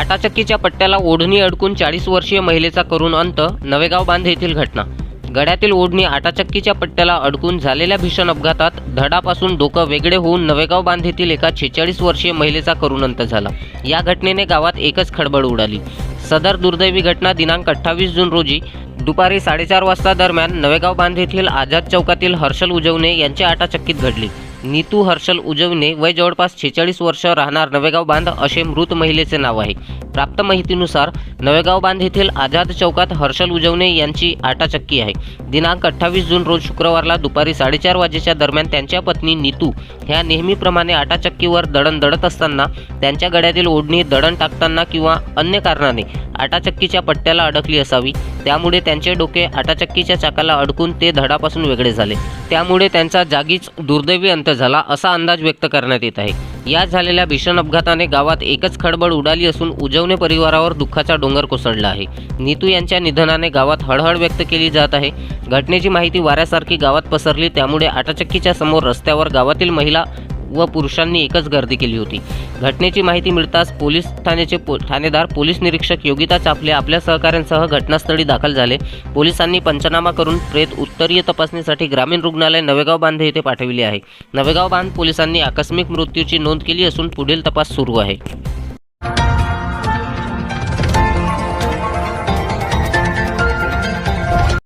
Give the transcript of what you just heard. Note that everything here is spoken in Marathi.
आटाचक्कीच्या पट्ट्याला ओढणी अडकून चाळीस वर्षीय महिलेचा करून अंत नवेगाव बांध येथील घटना. गड्यातील ओढणी आटाचक्कीच्या पट्ट्याला अडकून झालेल्या भीषण अपघातात धडापासून डोकं वेगळे होऊन नवेगाव बांध येथील एका छेचाळीस वर्षीय महिलेचा करून अंत झाला. या घटनेने गावात एकच खळबळ उडाली. सदर दुर्दैवी घटना दिनांक अठ्ठावीस जून रोजी दुपारी साडेचार वाजता दरम्यान नवेगाव बांध येथील आझाद चौकातील हर्षल उजवणे यांच्या आटाचक्कीत घडली. नीतू हर्षल उजवणे वय जवळपास छेचाळीस वर्ष राहणार नवेगाव बांध असे मृत महिलेचे नाव आहे. प्राप्त माहितीनुसार नवेगाव बांध येथील आझाद चौकात हर्षल उजवणे यांची आटाचक्की आहे. दिनांक अठ्ठावीस जून रोज शुक्रवारला दुपारी साडेचार वाजेच्या दरम्यान त्यांच्या पत्नी नीतू ह्या नेहमीप्रमाणे आटाचक्कीवर दळण दळत असताना त्यांच्या गड्यातील ओढणी दळण टाकताना किंवा अन्य कारणाने आटाचक्कीच्या पट्ट्याला अडकली असावी. त्यामुळे त्यांचे डोके आटाचक्कीच्या चाकाला अडकून ते धडापासून वेगळे झाले. त्यामुळे त्यांचा जागीच दुर्दैवी अंत झाला असा अंदाज व्यक्त करण्यात येत आहे. या झालेल्या भीषण अपघाताने गावात एकच खळबळ उडाली असून उजवणे परिवारावर दुःखाचा डोंगर कोसळला आहे. नीतू यांच्या निधनाने गावात हळहळ व्यक्त केली जात आहे. घटनेची माहिती वाऱ्यासारखी गावात पसरली त्यामुळे आटाचक्कीच्या समोर रस्त्यावर गावातील महिला व पुरुषांनी एकच गर्दी केली होती. घटनेची माहिती मिळताच पोलीस ठाण्याचे पो ठाणेदार पोलीस निरीक्षक योगिता चापले आपल्या सहकाऱ्यांसह घटनास्थळी दाखल झाले. पोलिसांनी पंचनामा करून प्रेत उत्तरीय तपासणीसाठी ग्रामीण रुग्णालय नवेगाव बांध येथे पाठविले आहे. नवेगाव बांध पोलिसांनी आकस्मिक मृत्यूची नोंद केली असून पुढील तपास सुरू आहे.